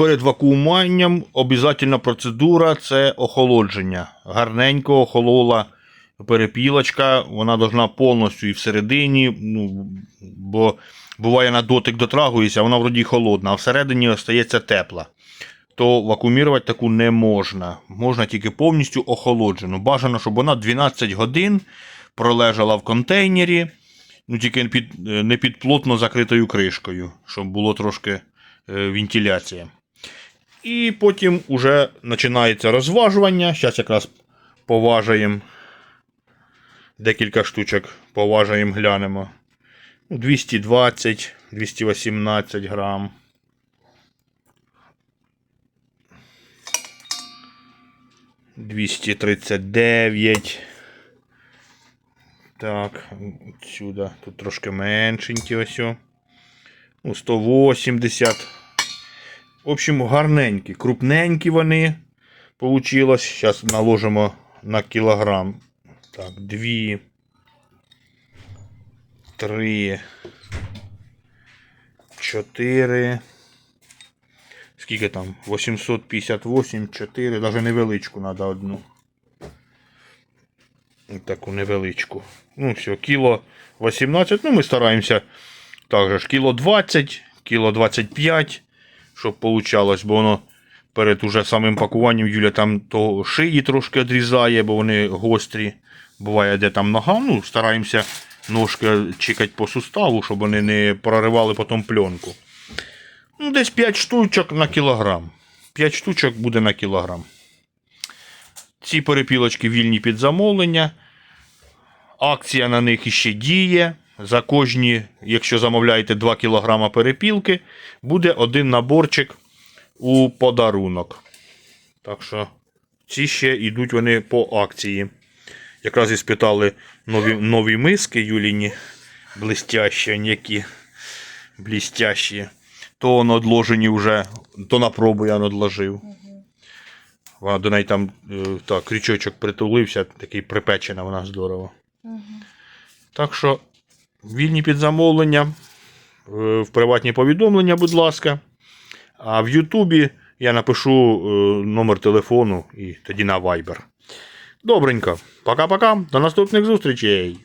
перед вакуумуванням обов'язательна процедура це охолодження. Гарненько охолола перепілочка, вона должна повністю і всередині, ну, бо буває на дотик дотрагується, вона вроді холодна, а всередині остається тепла. То вакуумірувати таку не можна. Можна тільки повністю охолоджену. Бажано, щоб вона 12 годин пролежала в контейнері, ну тільки під, е, не під плотно закритою кришкою, щоб було трошки е, вентиляція. І потім уже починається розважування. Зараз якраз поважаємо декілька штучок, поважаємо, глянемо. Ну, 220, 218 грам. Двісті тридцять дев'ять. Так, сюди. Тут трошки меншенькі ось. Ну, 180. В общем, гарненькі, крупненькі вони. Получилось. Зараз наложимо на кілограм. Так, дві. Три. Чотири. Скільки там? 858, 4. Навіть невеличку треба одну. Таку невеличку. Ну, все, кіло 18. Ну, ми стараємося так же ж, кіло 20, кіло 25, щоб получалось, бо воно перед уже самим пакуванням Юля там то шиї трошки відрізає, бо вони гострі. Буває, де там нога. Ну, стараємося ножки чекати по суставу, щоб вони не проривали потім пленку. Ну, десь 5 штучок на кілограм. 5 штучок буде на кілограм. Ці перепілочки вільні під замовлення. Акція на них іще діє. За кожні, якщо замовляєте 2 кг перепілки, буде один наборчик у подарунок. Так що ці ще йдуть вони по акції. Якраз і спитали нові, нові миски Юліні, блестящі, які блістящі. То он одложені вже, то на пробу я одложив. Вона до неї там е, так, крючочок притулився, такий припечена, вона здорово. Так що, вільні під замовлення, е, в приватні повідомлення, будь ласка. А в Ютубі я напишу е, номер телефону і тоді на Viber. Добренько. Пока-пока. До наступних зустрічей.